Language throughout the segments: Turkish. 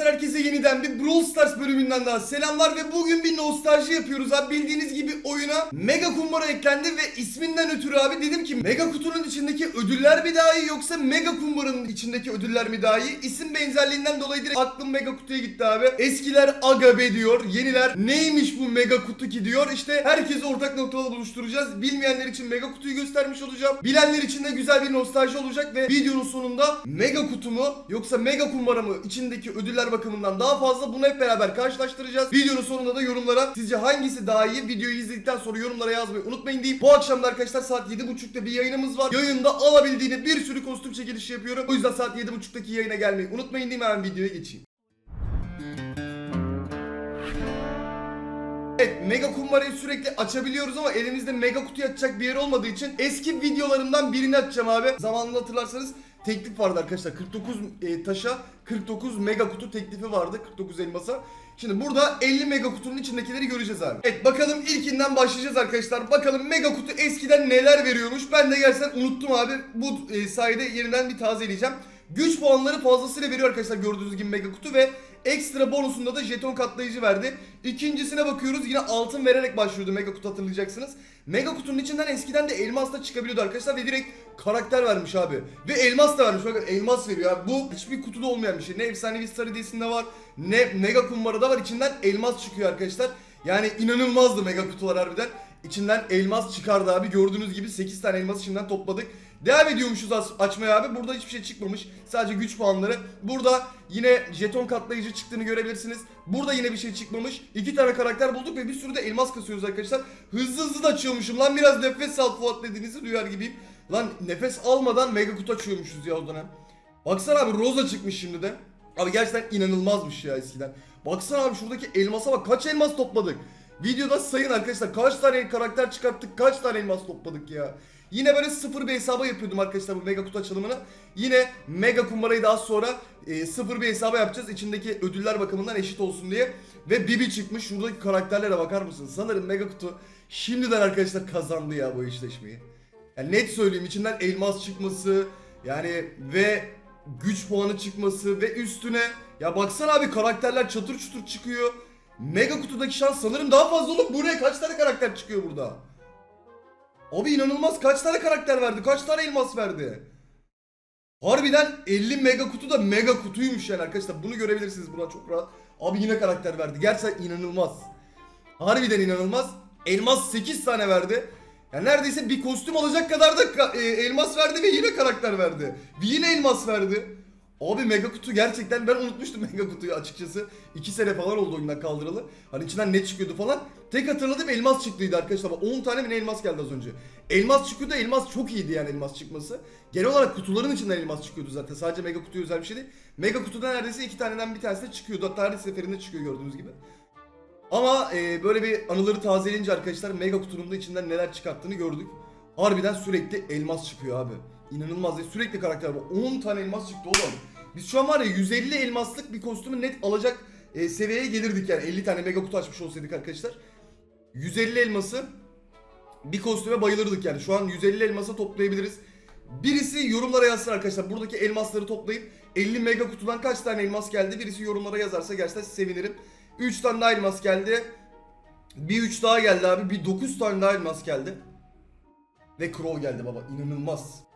arkadaşlar herkese yeniden bir Brawl Stars bölümünden daha selamlar ve bugün bir nostalji yapıyoruz abi bildiğiniz gibi oyuna Mega Kumbara eklendi ve isminden ötürü abi dedim ki Mega Kutu'nun içindeki ödüller mi daha iyi yoksa Mega Kumbara'nın içindeki ödüller mi daha iyi? İsim benzerliğinden dolayı direkt aklım Mega Kutu'ya gitti abi. Eskiler aga be diyor, yeniler neymiş bu Mega Kutu ki diyor. İşte herkesi ortak noktada buluşturacağız. Bilmeyenler için Mega Kutu'yu göstermiş olacağım. Bilenler için de güzel bir nostalji olacak ve videonun sonunda Mega Kutu mu yoksa Mega Kumbara mı içindeki ödüller bakımından daha fazla bunu hep beraber karşılaştıracağız. Videonun sonunda da yorumlara sizce hangisi daha iyi videoyu izledikten sonra yorumlara yazmayı unutmayın diyeyim. Bu akşam da arkadaşlar saat 7.30'da bir yayınımız var. Yayında alabildiğini bir sürü kostüm çekilişi yapıyorum. O yüzden saat 7.30'daki yayına gelmeyi unutmayın diyeyim hemen videoya geçeyim. Evet mega kumbarayı sürekli açabiliyoruz ama elimizde mega kutuyu açacak bir yer olmadığı için eski videolarımdan birini açacağım abi. Zamanında hatırlarsanız teklif vardı arkadaşlar. 49 e, taşa 49 mega kutu teklifi vardı. 49 elmasa. Şimdi burada 50 mega kutunun içindekileri göreceğiz abi. Evet bakalım ilkinden başlayacağız arkadaşlar. Bakalım mega kutu eskiden neler veriyormuş. Ben de gerçekten unuttum abi. Bu e, sayede yeniden bir tazeleyeceğim. Güç puanları fazlasıyla veriyor arkadaşlar gördüğünüz gibi mega kutu ve ekstra bonusunda da jeton katlayıcı verdi. İkincisine bakıyoruz yine altın vererek başlıyordu mega kutu hatırlayacaksınız. Mega kutunun içinden eskiden de elmas da çıkabiliyordu arkadaşlar ve direkt karakter vermiş abi. Ve elmas da vermiş bakın elmas veriyor. Bu hiçbir kutuda olmayan bir şey. Ne efsanevi star var ne mega kumbarada var içinden elmas çıkıyor arkadaşlar. Yani inanılmazdı mega kutular harbiden. İçinden elmas çıkardı abi. Gördüğünüz gibi 8 tane elmas içinden topladık. Devam ediyormuşuz aç- açmaya abi. Burada hiçbir şey çıkmamış. Sadece güç puanları. Burada yine jeton katlayıcı çıktığını görebilirsiniz. Burada yine bir şey çıkmamış. İki tane karakter bulduk ve bir sürü de elmas kasıyoruz arkadaşlar. Hızlı hızlı da açıyormuşum. Lan biraz nefes al Fuat dediğinizi duyar gibiyim. Lan nefes almadan mega kutu açıyormuşuz ya o dönem. Baksana abi Rosa çıkmış şimdi de. Abi gerçekten inanılmazmış ya eskiden. Baksana abi şuradaki elmasa bak kaç elmas topladık. Videoda sayın arkadaşlar kaç tane karakter çıkarttık kaç tane elmas topladık ya. Yine böyle sıfır bir hesaba yapıyordum arkadaşlar bu mega kutu açılımını. Yine mega kumbarayı daha sonra e, sıfır bir hesaba yapacağız. İçindeki ödüller bakımından eşit olsun diye. Ve Bibi çıkmış. Şuradaki karakterlere bakar mısınız? Sanırım mega kutu şimdiden arkadaşlar kazandı ya bu eşleşmeyi. Yani net söyleyeyim içinden elmas çıkması yani ve güç puanı çıkması ve üstüne ya baksana abi karakterler çatır çutur çıkıyor. Mega kutudaki şans sanırım daha fazla olup buraya kaç tane karakter çıkıyor burada? Abi inanılmaz kaç tane karakter verdi? Kaç tane elmas verdi? Harbiden 50 mega kutu da mega kutuymuş yani arkadaşlar. Bunu görebilirsiniz buradan çok rahat. Abi yine karakter verdi. Gerçekten inanılmaz. Harbiden inanılmaz. Elmas 8 tane verdi. Yani neredeyse bir kostüm alacak kadar da e, elmas verdi ve yine karakter verdi. Ve yine elmas verdi. Abi mega kutu gerçekten ben unutmuştum mega kutuyu açıkçası. 2 sene falan oldu oyundan kaldıralı. Hani içinden ne çıkıyordu falan. Tek hatırladığım elmas çıktıydı arkadaşlar. Bak 10 tane mi elmas geldi az önce. Elmas çıkıyordu elmas çok iyiydi yani elmas çıkması. Genel olarak kutuların içinden elmas çıkıyordu zaten. Sadece mega kutuya özel bir şey değil. Mega kutuda neredeyse iki taneden bir tanesi de çıkıyordu. Hatta her seferinde çıkıyor gördüğünüz gibi. Ama e, böyle bir anıları tazeleyince arkadaşlar mega kutunun da içinden neler çıkarttığını gördük. Harbiden sürekli elmas çıkıyor abi. İnanılmaz ya sürekli karakter var. 10 tane elmas çıktı oğlum. Biz şu an var ya 150 elmaslık bir kostümü net alacak e, seviyeye gelirdik yani 50 tane mega kutu açmış olsaydık arkadaşlar. 150 elması bir kostüme bayılırdık yani. Şu an 150 elmasa toplayabiliriz. Birisi yorumlara yazsın arkadaşlar. Buradaki elmasları toplayıp 50 mega kutudan kaç tane elmas geldi? Birisi yorumlara yazarsa gerçekten sevinirim. 3 tane daha elmas geldi. Bir 3 daha geldi abi. Bir 9 tane daha elmas geldi. Ve Crow geldi baba. İnanılmaz.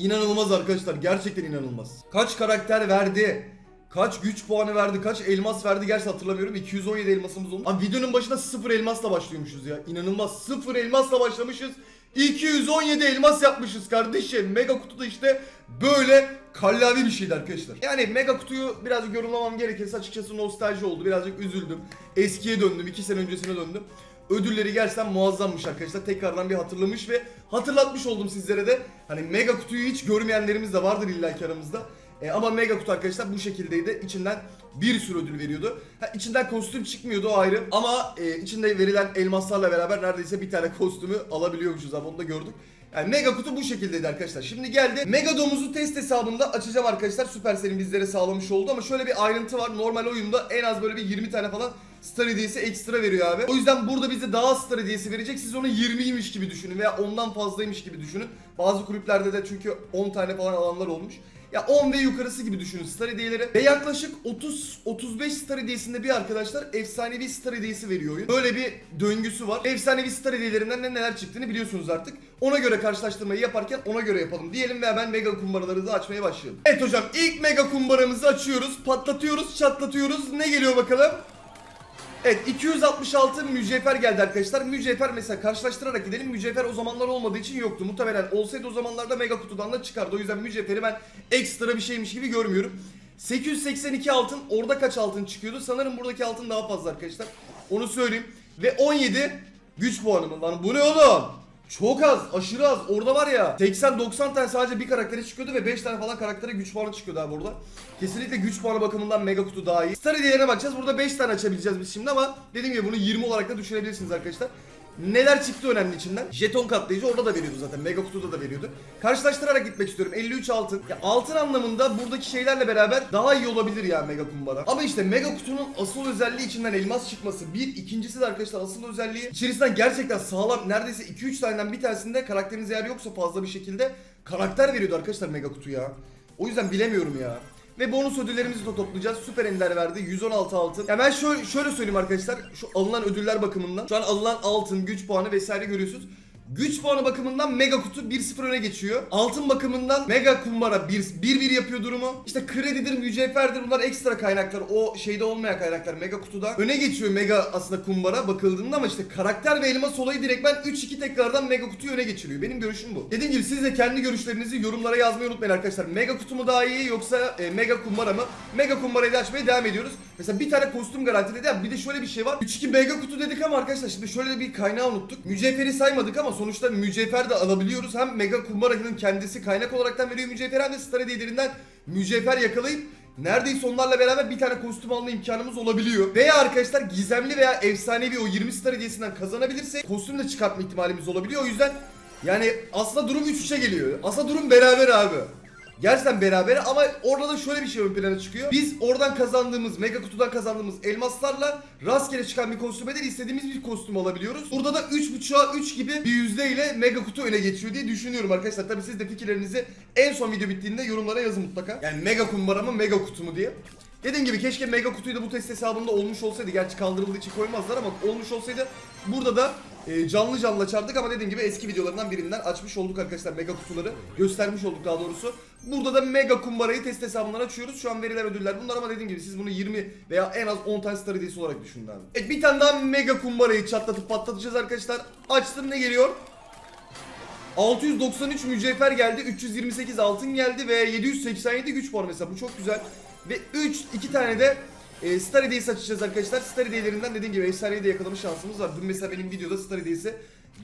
İnanılmaz arkadaşlar. Gerçekten inanılmaz. Kaç karakter verdi? Kaç güç puanı verdi? Kaç elmas verdi? Gerçi hatırlamıyorum. 217 elmasımız oldu. Abi videonun başında 0 elmasla başlıyormuşuz ya. İnanılmaz. 0 elmasla başlamışız. 217 elmas yapmışız kardeşim. Mega kutuda işte böyle kallavi bir şeydi arkadaşlar. Yani mega kutuyu birazcık yorumlamam gerekirse açıkçası nostalji oldu. Birazcık üzüldüm. Eskiye döndüm. 2 sene öncesine döndüm. Ödülleri gerçekten muazzammış arkadaşlar. Tekrardan bir hatırlamış ve hatırlatmış oldum sizlere de. Hani mega kutuyu hiç görmeyenlerimiz de vardır illa ki aramızda. E, ama mega kutu arkadaşlar bu şekildeydi. İçinden bir sürü ödül veriyordu. Ha, içinden kostüm çıkmıyordu o ayrı. Ama e, içinde verilen elmaslarla beraber neredeyse bir tane kostümü alabiliyormuşuz abi onu da gördük. Yani mega kutu bu şekildeydi arkadaşlar. Şimdi geldi. Mega domuzu test hesabında açacağım arkadaşlar. Supercell'in bizlere sağlamış oldu ama şöyle bir ayrıntı var. Normal oyunda en az böyle bir 20 tane falan star hediyesi ekstra veriyor abi. O yüzden burada bize daha star hediyesi verecek. Siz onu 20'ymiş gibi düşünün veya ondan fazlaymış gibi düşünün. Bazı kulüplerde de çünkü 10 tane falan alanlar olmuş. Ya 10 ve yukarısı gibi düşünün Star Hediyeleri. Ve yaklaşık 30-35 Star Hediyesi'nde bir arkadaşlar efsanevi Star Hediyesi veriyor oyun. Böyle bir döngüsü var. Efsanevi Star Hediyelerinden ne neler çıktığını biliyorsunuz artık. Ona göre karşılaştırmayı yaparken ona göre yapalım diyelim ve hemen mega kumbaraları da açmaya başlayalım. Evet hocam ilk mega kumbaramızı açıyoruz. Patlatıyoruz, çatlatıyoruz. Ne geliyor bakalım? Evet 266 mücevher geldi arkadaşlar. Mücevher mesela karşılaştırarak gidelim. Mücevher o zamanlar olmadığı için yoktu. Muhtemelen olsaydı o zamanlarda mega kutudan da çıkardı. O yüzden mücevheri ben ekstra bir şeymiş gibi görmüyorum. 882 altın. Orada kaç altın çıkıyordu? Sanırım buradaki altın daha fazla arkadaşlar. Onu söyleyeyim. Ve 17 güç puanı mı? Lan bu ne oğlum? Çok az, aşırı az. Orada var ya 80-90 tane sadece bir karaktere çıkıyordu ve 5 tane falan karaktere güç puanı çıkıyordu abi burada. Kesinlikle güç puanı bakımından mega kutu daha iyi. Star hediyelerine bakacağız. Burada 5 tane açabileceğiz biz şimdi ama dediğim gibi bunu 20 olarak da düşünebilirsiniz arkadaşlar. Neler çıktı önemli içinden? Jeton katlayıcı orada da veriyordu zaten. Mega kutuda da veriyordu. Karşılaştırarak gitmek istiyorum. 53 altın. Ya altın anlamında buradaki şeylerle beraber daha iyi olabilir ya mega kumbara. Ama işte mega kutunun asıl özelliği içinden elmas çıkması. Bir, ikincisi de arkadaşlar asıl özelliği içerisinden gerçekten sağlam neredeyse 2-3 taneden bir tanesinde karakteriniz eğer yoksa fazla bir şekilde karakter veriyordu arkadaşlar mega kutu ya. O yüzden bilemiyorum ya. Ve bonus ödüllerimizi de toplayacağız. Süper Ender verdi. 116 altın. Ya ben şöyle, şöyle söyleyeyim arkadaşlar. Şu alınan ödüller bakımından. Şu an alınan altın, güç puanı vesaire görüyorsunuz. Güç puanı bakımından mega kutu 1-0 öne geçiyor. Altın bakımından mega kumbara 1-1 yapıyor durumu. İşte kredidir, mücevherdir bunlar ekstra kaynaklar. O şeyde olmayan kaynaklar mega kutuda. Öne geçiyor mega aslında kumbara bakıldığında ama işte karakter ve elmas olayı direkt ben 3-2 tekrardan mega kutuyu öne geçiriyor. Benim görüşüm bu. Dediğim gibi siz de kendi görüşlerinizi yorumlara yazmayı unutmayın arkadaşlar. Mega kutu mu daha iyi yoksa e, mega kumbara mı? Mega kumbarayı da açmaya devam ediyoruz. Mesela bir tane kostüm garantiledi bir de şöyle bir şey var. 3-2 mega kutu dedik ama arkadaşlar şimdi şöyle bir kaynağı unuttuk. Mücevheri saymadık ama sonuçta mücevher de alabiliyoruz. Hem mega kumbaranın kendisi kaynak olaraktan veriyor mücevher hem de star hediyelerinden mücevher yakalayıp Neredeyse onlarla beraber bir tane kostüm alma imkanımız olabiliyor. Veya arkadaşlar gizemli veya efsanevi o 20 star hediyesinden kazanabilirsek kostüm de çıkartma ihtimalimiz olabiliyor. O yüzden yani aslında durum 3-3'e geliyor. Aslında durum beraber abi. Gerçekten beraber ama orada da şöyle bir şey ön plana çıkıyor. Biz oradan kazandığımız, mega kutudan kazandığımız elmaslarla rastgele çıkan bir kostüme değil istediğimiz bir kostüm alabiliyoruz. Burada da 3.5'a 3 gibi bir yüzdeyle mega kutu öne geçiyor diye düşünüyorum arkadaşlar. Tabii siz de fikirlerinizi en son video bittiğinde yorumlara yazın mutlaka. Yani mega kumbara mı mega kutu mu diye. Dediğim gibi keşke mega kutuyu da bu test hesabında olmuş olsaydı. Gerçi kaldırıldığı için koymazlar ama olmuş olsaydı burada da e, canlı canlı açardık ama dediğim gibi eski videolarından birinden açmış olduk arkadaşlar mega kutuları. Göstermiş olduk daha doğrusu. Burada da mega kumbarayı test hesabından açıyoruz. Şu an verilen ödüller bunlar ama dediğim gibi siz bunu 20 veya en az 10 tane star hediyesi olarak düşünün abi. Evet bir tane daha mega kumbarayı çatlatıp patlatacağız arkadaşlar. Açtım ne geliyor? 693 mücevher geldi, 328 altın geldi ve 787 güç puanı mesela bu çok güzel. Ve 3 2 tane de e, Star Hediyesi açacağız arkadaşlar. Star Hediyelerinden dediğim gibi efsaneyi de yakalama şansımız var. Dün mesela benim videoda Star Hediyesi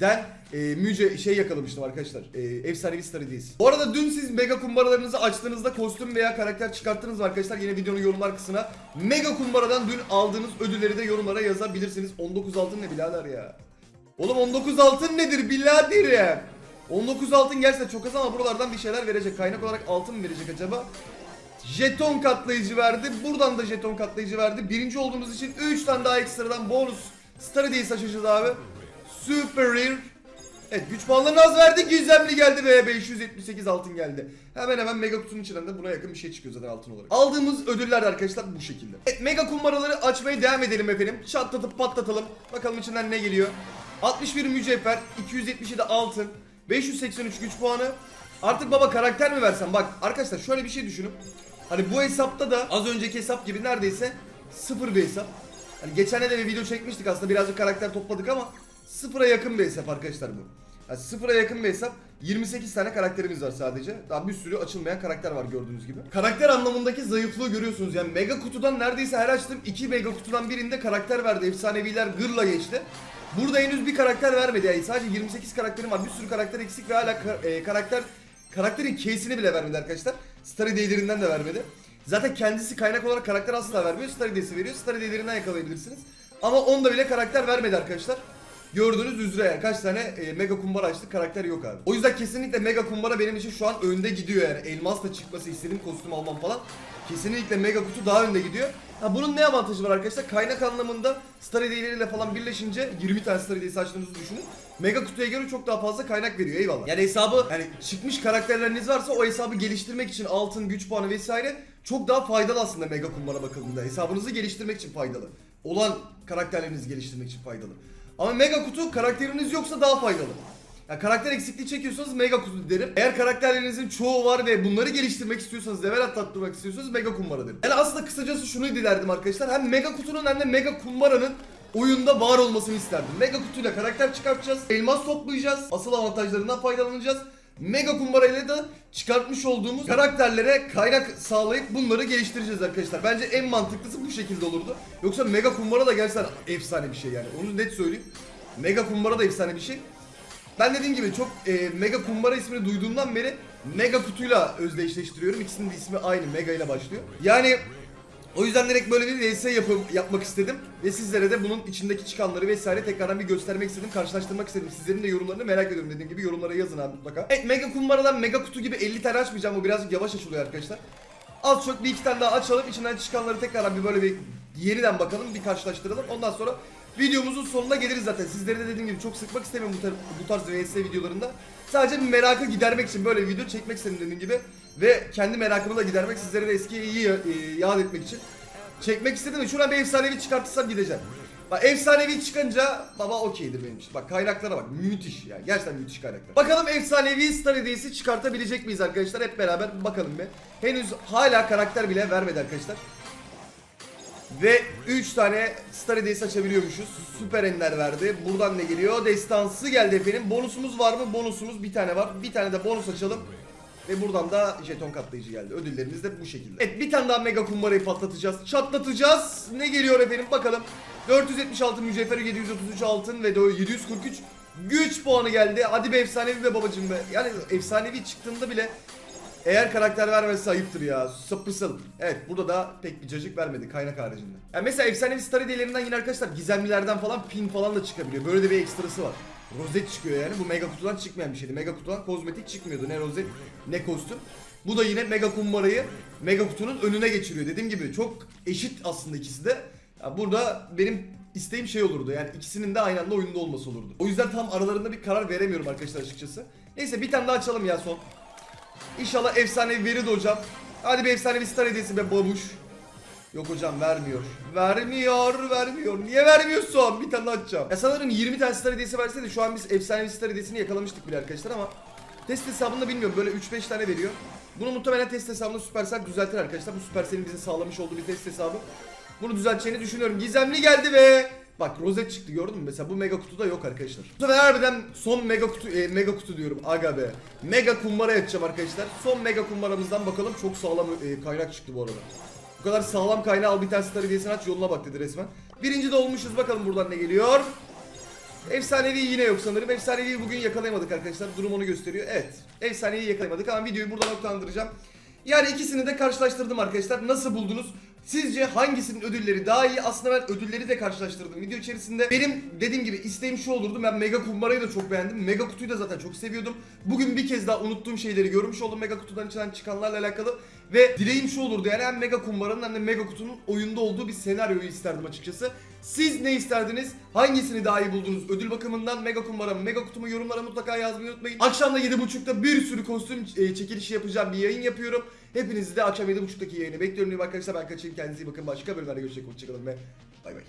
den e, müce şey yakalamıştım arkadaşlar. E, efsanevi Star Hediyesi. Bu arada dün siz mega kumbaralarınızı açtığınızda kostüm veya karakter çıkarttınız mı arkadaşlar? Yine videonun yorumlar kısmına mega kumbaradan dün aldığınız ödülleri de yorumlara yazabilirsiniz. 19 altın ne birader ya? Oğlum 19 altın nedir biraderim? 19 altın gelse çok az ama buralardan bir şeyler verecek. Kaynak olarak altın mı verecek acaba? Jeton katlayıcı verdi. Buradan da jeton katlayıcı verdi. Birinci olduğumuz için 3 tane daha ekstradan bonus star hediyesi açacağız abi. Super rare. Evet güç puanlarını az verdi. Gizemli geldi ve 578 altın geldi. Hemen hemen mega kutunun içinden de buna yakın bir şey çıkıyor zaten altın olarak. Aldığımız ödüller arkadaşlar bu şekilde. Evet mega kumbaraları açmaya devam edelim efendim. Çatlatıp patlatalım. Bakalım içinden ne geliyor. 61 mücevher, 277 altın, 583 güç puanı. Artık baba karakter mi versem? Bak arkadaşlar şöyle bir şey düşünün. Hani bu hesapta da az önceki hesap gibi neredeyse sıfır bir hesap. Hani geçen de bir video çekmiştik aslında birazcık karakter topladık ama sıfıra yakın bir hesap arkadaşlar bu. Yani sıfıra yakın bir hesap. 28 tane karakterimiz var sadece. Daha bir sürü açılmayan karakter var gördüğünüz gibi. Karakter anlamındaki zayıflığı görüyorsunuz. Yani mega kutudan neredeyse her açtığım 2 mega kutudan birinde karakter verdi. Efsaneviler gırla geçti. Burada henüz bir karakter vermedi yani sadece 28 karakterim var bir sürü karakter eksik ve hala ka- e, karakter karakterin case'ini bile vermedi arkadaşlar. Star hediyelerinden de vermedi. Zaten kendisi kaynak olarak karakter asla vermiyor. Star hediyesi veriyor. Star hediyelerinden yakalayabilirsiniz. Ama onda bile karakter vermedi arkadaşlar. Gördüğünüz üzere kaç tane e, mega kumbara açtık karakter yok abi. O yüzden kesinlikle mega kumbara benim için şu an önde gidiyor yani. Elmasla çıkması istediğim kostüm almam falan. Kesinlikle mega kutu daha önde gidiyor. Ha bunun ne avantajı var arkadaşlar? Kaynak anlamında star hediyeleriyle falan birleşince 20 tane star hediyesi açtığınızı düşünün. Mega kutuya göre çok daha fazla kaynak veriyor eyvallah. Yani hesabı yani çıkmış karakterleriniz varsa o hesabı geliştirmek için altın, güç puanı vesaire çok daha faydalı aslında mega kumbara bakıldığında. Hesabınızı geliştirmek için faydalı. Olan karakterlerinizi geliştirmek için faydalı. Ama mega kutu karakteriniz yoksa daha faydalı. Ya karakter eksikliği çekiyorsanız mega kutu derim. Eğer karakterlerinizin çoğu var ve bunları geliştirmek istiyorsanız, level atlattırmak istiyorsanız mega kumbara derim. Yani aslında kısacası şunu dilerdim arkadaşlar. Hem mega kutunun hem de mega kumbaranın oyunda var olmasını isterdim. Mega kutuyla karakter çıkartacağız. Elmas toplayacağız. Asıl avantajlarından faydalanacağız. Mega kumbara ile de çıkartmış olduğumuz karakterlere kaynak sağlayıp bunları geliştireceğiz arkadaşlar. Bence en mantıklısı bu şekilde olurdu. Yoksa mega kumbara da gerçekten efsane bir şey yani. Onu net söyleyeyim. Mega kumbara da efsane bir şey. Ben dediğim gibi çok e, Mega Kumbara ismini duyduğumdan beri Mega Kutu'yla özdeşleştiriyorum. İkisinin de ismi aynı Mega ile başlıyor. Yani o yüzden direkt böyle bir VS yapım, yapmak istedim. Ve sizlere de bunun içindeki çıkanları vesaire tekrardan bir göstermek istedim. Karşılaştırmak istedim. Sizlerin de yorumlarını merak ediyorum dediğim gibi. Yorumlara yazın abi mutlaka. Evet Mega Kumbara'dan Mega Kutu gibi 50 tane açmayacağım. Bu birazcık yavaş açılıyor arkadaşlar. Az çok bir iki tane daha açalım. İçinden çıkanları tekrardan bir böyle bir yeniden bakalım. Bir karşılaştıralım. Ondan sonra videomuzun sonuna geliriz zaten. Sizleri de dediğim gibi çok sıkmak istemiyorum bu, tar- bu tarz VS videolarında. Sadece bir merakı gidermek için böyle bir video çekmek istedim dediğim gibi. Ve kendi merakımı da gidermek, sizlere de eskiyi iyi e, yad etmek için çekmek istedim de şuradan bir efsanevi çıkartırsam gideceğim. Bak efsanevi çıkınca baba okeydir benim için. Bak kaynaklara bak müthiş yani gerçekten müthiş kaynaklar. Bakalım efsanevi star hediyesi çıkartabilecek miyiz arkadaşlar hep beraber bakalım be. Henüz hala karakter bile vermedi arkadaşlar. Ve 3 tane star hediyesi açabiliyormuşuz. Süper ender verdi. Buradan ne geliyor? Destansı geldi efendim. Bonusumuz var mı? Bonusumuz bir tane var. Bir tane de bonus açalım. Ve buradan da jeton katlayıcı geldi. Ödüllerimiz de bu şekilde. Evet bir tane daha mega kumbarayı patlatacağız. Çatlatacağız. Ne geliyor efendim bakalım. 476 mücevher, 733 altın ve 743 güç puanı geldi. Hadi be efsanevi be babacım be. Yani efsanevi çıktığında bile eğer karakter vermezse ayıptır ya. Sapısıl. Evet burada da pek bir cacık vermedi kaynak haricinde. Yani mesela efsanevi star hediyelerinden yine arkadaşlar gizemlilerden falan pin falan da çıkabiliyor. Böyle de bir ekstrası var. Rozet çıkıyor yani. Bu mega kutudan çıkmayan bir şeydi. Mega kutudan kozmetik çıkmıyordu. Ne rozet ne kostüm. Bu da yine mega kumbarayı mega kutunun önüne geçiriyor. Dediğim gibi çok eşit aslında ikisi de. Ya burada benim isteğim şey olurdu. Yani ikisinin de aynı anda oyunda olması olurdu. O yüzden tam aralarında bir karar veremiyorum arkadaşlar açıkçası. Neyse bir tane daha açalım ya son. İnşallah efsanevi verir de hocam. Hadi bir efsanevi star hediyesi be babuş. Yok hocam vermiyor. Vermiyor, vermiyor. Niye vermiyorsun? Bir tane açacağım. Ya sanırım 20 tane star hediyesi verseydi şu an biz efsanevi star hediyesini yakalamıştık bile arkadaşlar ama test hesabında bilmiyorum böyle 3-5 tane veriyor. Bunu muhtemelen test hesabında Supercell düzeltir arkadaşlar. Bu Supercell'in bize sağlamış olduğu bir test hesabı. Bunu düzelteceğini düşünüyorum. Gizemli geldi ve Bak rozet çıktı gördün mü? Mesela bu mega kutuda yok arkadaşlar. Bu sefer harbiden son mega kutu e, mega kutu diyorum aga be. Mega kumbara yapacağım arkadaşlar. Son mega kumbaramızdan bakalım. Çok sağlam e, kaynak çıktı bu arada. Bu kadar sağlam kaynağı al bir tane star hediyesini aç yoluna bak dedi resmen. Birinci de olmuşuz bakalım buradan ne geliyor. Efsanevi yine yok sanırım. Efsaneviyi bugün yakalayamadık arkadaşlar. Durum onu gösteriyor. Evet. Efsanevi yakalayamadık ama videoyu burada noktalandıracağım. Yani ikisini de karşılaştırdım arkadaşlar. Nasıl buldunuz? Sizce hangisinin ödülleri daha iyi? Aslında ben ödülleri de karşılaştırdım video içerisinde. Benim dediğim gibi isteğim şu olurdu. Ben Mega Kumbara'yı da çok beğendim. Mega Kutu'yu da zaten çok seviyordum. Bugün bir kez daha unuttuğum şeyleri görmüş oldum Mega Kutu'dan içinden çıkanlarla alakalı. Ve dileğim şu olurdu yani hem Mega Kumbara'nın hem de Mega Kutu'nun oyunda olduğu bir senaryoyu isterdim açıkçası. Siz ne isterdiniz? Hangisini daha iyi buldunuz? Ödül bakımından Mega Kumbara mı? Mega Kutu mu? Yorumlara mutlaka yazmayı unutmayın. Akşam da 7.30'da bir sürü kostüm e, çekilişi yapacağım bir yayın yapıyorum. Hepinizi de akşam 7.30'daki yayını bekliyorum. Arkadaşlar ben kaçayım. Kendinize iyi bakın. Başka bölümlerde görüşecek. Hoşçakalın ve bay bay.